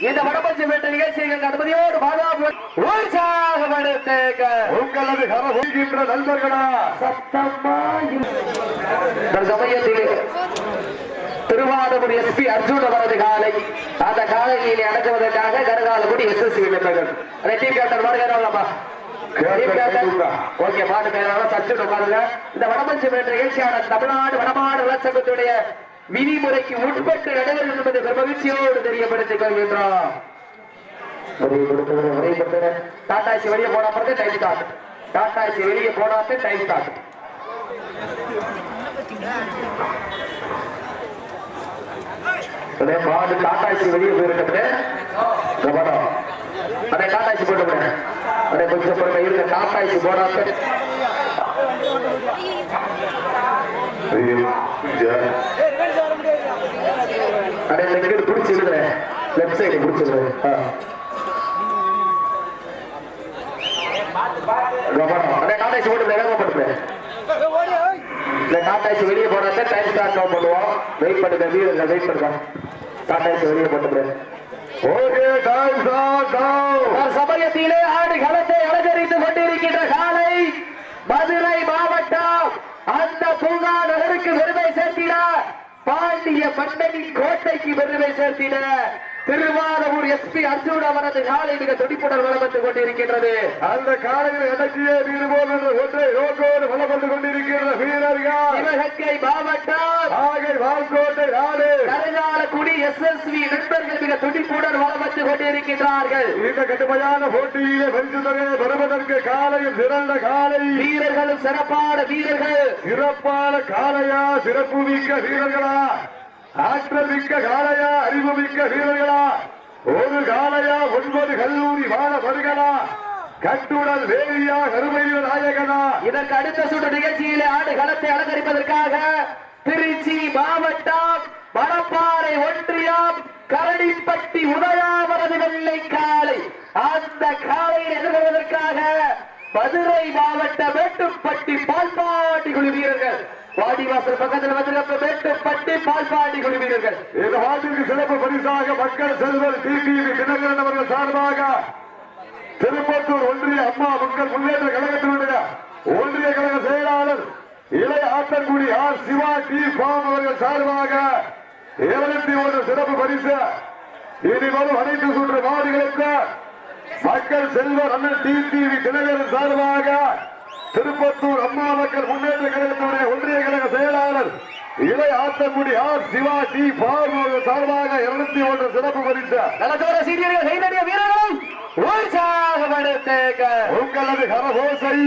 இந்த வடபட்ச வேட்ட நிகழ்ச்சிகள் அனுமதியோடு பாதுகாப்பு உங்களது கரபோகின்ற நண்பர்களா? சமயத்தில் திருவாரூர் எஸ்பி அர்ஜுன் அவரது காலை அந்த காலையை அடக்குவதற்காக கருகாலக்குடி எஸ் எஸ் நண்பர்கள் அதை டீம் கேப்டன் வருகிறோம்லப்பா ஓகே பாட்டு பேரால சற்று உட்காருங்க. இந்த வடமஞ்சு என்ற நிகழ்ச்சியான தமிழ்நாடு வடமாடு வளர்ச்சங்கத்துடைய விதிமுறைக்கு உட்பட்டு நடைபெறும் என்பதை பெரும் மகிழ்ச்சியோடு தெரியப்படுத்திக் கொள்கின்றோம் டாடாசி வெளியே போன பிறகு டைம் ஸ்டார்ட் டாடாசி வெளியே போனாத்து டைம் ஸ்டார்ட் பாடு டாடாசி வெளியே போயிருக்கிறது அதை டாடாசி போட்டு அதை கொஞ்சம் பொறுமை இருக்க டாடாசி போடாத்து அதை இந்த பிடிச்சி விடுறேன் லெஃப்ட் சைடு கவனம். போட்டு இந்த வெளியே போனாத்த டைம் ஸ்டார்ட் பண்ணுவோம். வெயிட் பண்ணுங்க வீரர்கள் வெயிட் பண்ணுங்க. வெளியே ஓகே டைம் ஸ்டார்ட் நவ சமயத்திலே ஆடு களத்தை அலங்கரித்துக் கொண்டிருக்கின்ற காலை மதுரை மாவட்டம் அந்த பூங்கா நகருக்கு பெருமை சேர்த்திட பாண்டிய மன்னனின் கோட்டைக்கு பெருமை சேர்த்திட திருவாரூர் எஸ்பி அர்ஜுன் அவரது காலை மிக துடிப்புடன் வளம் வந்து கொண்டிருக்கின்றது. அந்த காலையில் எனக்கியே வீடு போல் என்ற ஒன்றை நோக்கோடு வளம் வந்து கொண்டிருக்கிற வீரர்கள். சிவகங்கை மாவட்டம் கருங்காலக்குடி எஸ் எஸ் வி நண்பர்கள் மிக துடிப்புடன் வளம் வந்து கொண்டிருக்கின்றார்கள். இந்த கடுமையான போட்டியிலே பரிசு தொகையை பெறுவதற்கு காலையில் சிறந்த காலை. வீரர்களும் சிறப்பான வீரர்கள். சிறப்பான காளையா சிறப்பு மிக்க வீரர்களா? ஆற்றல் மிக்க காளையா அறிவு மிக்க வீரர்களா? ஒரு காளையா ஒன்பது கல்லூரி மாணவர்களா கட்டுடல் வேலியா? கருமையில் நாயகனா? இதற்கு அடுத்த சுற்று நிகழ்ச்சியிலே ஆடு களத்தை அலங்கரிப்பதற்காக திருச்சி மாவட்டம் கரடிப்பட்டி உதயாவரது வெள்ளை காலை அந்த காலையில் எதிர்கொள்வதற்காக மதுரை மாவட்ட மேட்டுப்பட்டி பால்பாட்டி குழு வீரர்கள். வாடிவாசல் பக்கத்தில் வந்திருக்க மேட்டுப்பட்டி பால்பாட்டி குழு வீரர்கள். இந்த சிறப்பு பரிசாக மக்கள் செல்வர் டிடிவி தினகரன் அவர்கள் சார்பாக திருப்பத்தூர் ஒன்றிய அம்மா மக்கள் முன்னேற்ற கழகத்தினுடைய ஒன்றிய கழக செயலாளர் இளைய ஆத்தன்குடி ஆர் சிவா டி பாம் அவர்கள் சார்பாக இருபத்தி ஒன்று சிறப்பு பரிசு. இனி வரும் அனைத்து சுற்று மாடுகளுக்கு மக்கள் செல்வர் அண்ணன் டிடிவி தினகரன் சார்பாக திருப்பத்தூர் அம்மா மக்கள் முன்னேற்ற கழகத்தினுடைய ஒன்றிய கழக செயலாளர் இளைய ஆத்தன்குடி ஆர் சிவா டி அவர்கள் சார்பாக இருநூத்தி ஒன்று சிறப்பு பரிசு. நலத்தோர சீனியர்கள் கைதடிய வீரர்கள் உற்சாகப்படுத்துக. உங்களது கரகோசை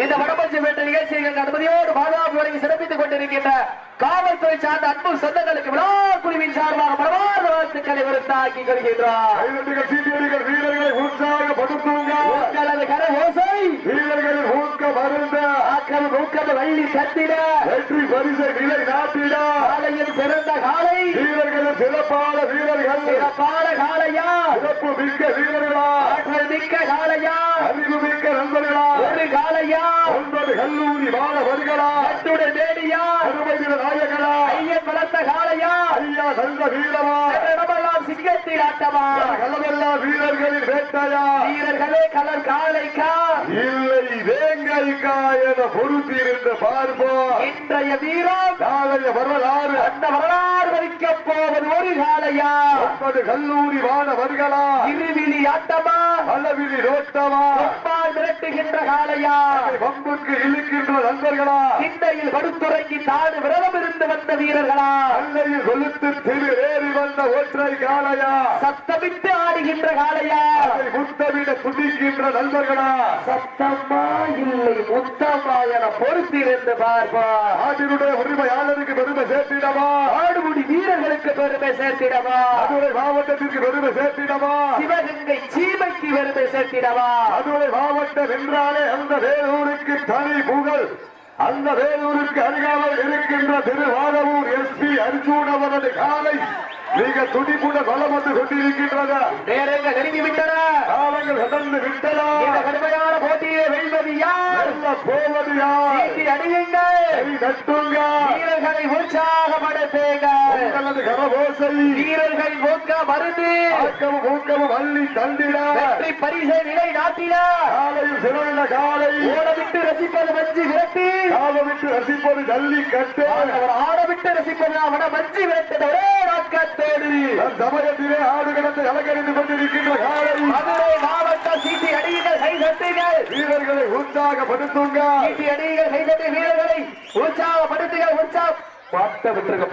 இந்த வடபட்ச வேட்ட நிகழ்ச்சிகள் அனுமதியோடு பாதுகாப்பு வழங்கி சிறப்பித்துக் கொண்டிருக்கின்ற காவல்துறை சார்ந்த அன்பு சொந்தங்களுக்கு விழா குழுவின் சார்பாக பரவாத வாழ்த்துக்களை விருத்தாக்கி கொள்கின்றார். வீரர்களை உற்சாகப்படுத்துங்க உங்களது கர ஓசை. வீரர்களின் ஊக்க மருந்த. ஆக்கம் ஊக்கம் வள்ளி கத்திட வெற்றி பரிசை நிலை நாட்டிட. காலையில் சிறந்த காலை. வீரர்களின் சிறப்பான வீரர்கள். சிறப்பான காலையா. சிறப்பு மிக்க வீரர்களா. ஆற்றல் மிக்க காலையா அறிவு மிக்க நண்பர்களா ஒரு காலையா ஒன்பது கல்லூரி மாணவர்களா? கட்டுடல் வேடியா அருமையில் நாயகனா? ஐயன் வளர்த்த காலையா ஐயா நல்ல வீரமா இடமெல்லாம் சிங்கத்தில் ஆட்டமா? கலவெல்லாம் வீரர்களின் வேட்டையா? வீரர்களே கலர் காலைக்கா இல்லை வேங்கைக்கா என பொறுத்திருந்த பார்ப்போம் இன்றைய வீரம் நாளைய வரலாறு. அந்த வரலாறு வலிக்கப் போவது ஒரு காலையா ஒன்பது கல்லூரி மாணவர்களா? இருவிழி ஆட்டமா? அளவிலி ரோட்டமா காலையா பம்புக்கு இழுக்கின்ற நண்பர்களா சிந்தையில் படுத்துறங்கி தாடு விரதம் இருந்து வந்த வீரர்களா? அன்னையில் கொளுத்து திரு ஏறி வந்த ஒற்றை காளையா? சத்தமிட்டு ஆடுகின்ற அதை முத்தமிட துடிக்கின்ற நண்பர்களா? சத்தம்மா இல்லை முத்தம்மா என பொறுத்திருந்து பார்ப்பா நாட்டினுடைய உரிமையாளருக்கு பெருமை சேர்த்திடவா? சேர்த்திடவா மதுரை மாவட்டத்திற்கு பெருமை சேர்த்திடவா. சிவகங்கை சீமைக்கு பெருமை சேர்த்திடவா. மதுரை மாவட்டம் என்றாலே அந்த வேலூருக்கு தனி புகழ். அந்த வேலூருக்கு அருகாமல் இருக்கின்ற திருவாரூர் எஸ்பி அர்ஜுன் அவரது காலை மிக துடிப்புட பலம் வந்து கொண்டிருக்கின்றது நேரங்கள் நெருங்கி விட்டன காலங்கள் கடந்து விட்டதா இந்த கடுமையான போட்டியை வெல்வது யார்? போவது யார்? அடியுங்கள் கை தட்டுங்க வீரர்களை உற்சாகப்படுத்துங்க உங்களது கரபோசை வீரர்கள் ஊக்க மருந்து. ஊக்கமும் அள்ளி தந்திட. வெற்றி பரிசை நிலை நாட்டின காலையில் சிறந்த காலை. ஓடவிட்டு ரசிப்பது மஞ்சு விரட்டி. காலமிட்டு ரசிப்பது ஜல்லிக்கட்டு அவர் ஆடவிட்டு ரசிப்பது அவன மஞ்சு விரட்டது ஒரே நோக்கத்தோடு தன் சமயத்திலே ஆடு கிடந்து அலங்கரித்துக் கொண்டிருக்கின்ற காலை. மதுரை மாவட்ட சீட்டி அடியுங்கள் கை தட்டுங்கள். வீரர்களை உற்சாகப்படுத்துங்க. சீட்டி அடியுங்கள் கை வீரர்களை உற்சாகப்படுத்துங்கள். உற்சாக பட்ட விட்டுருக்க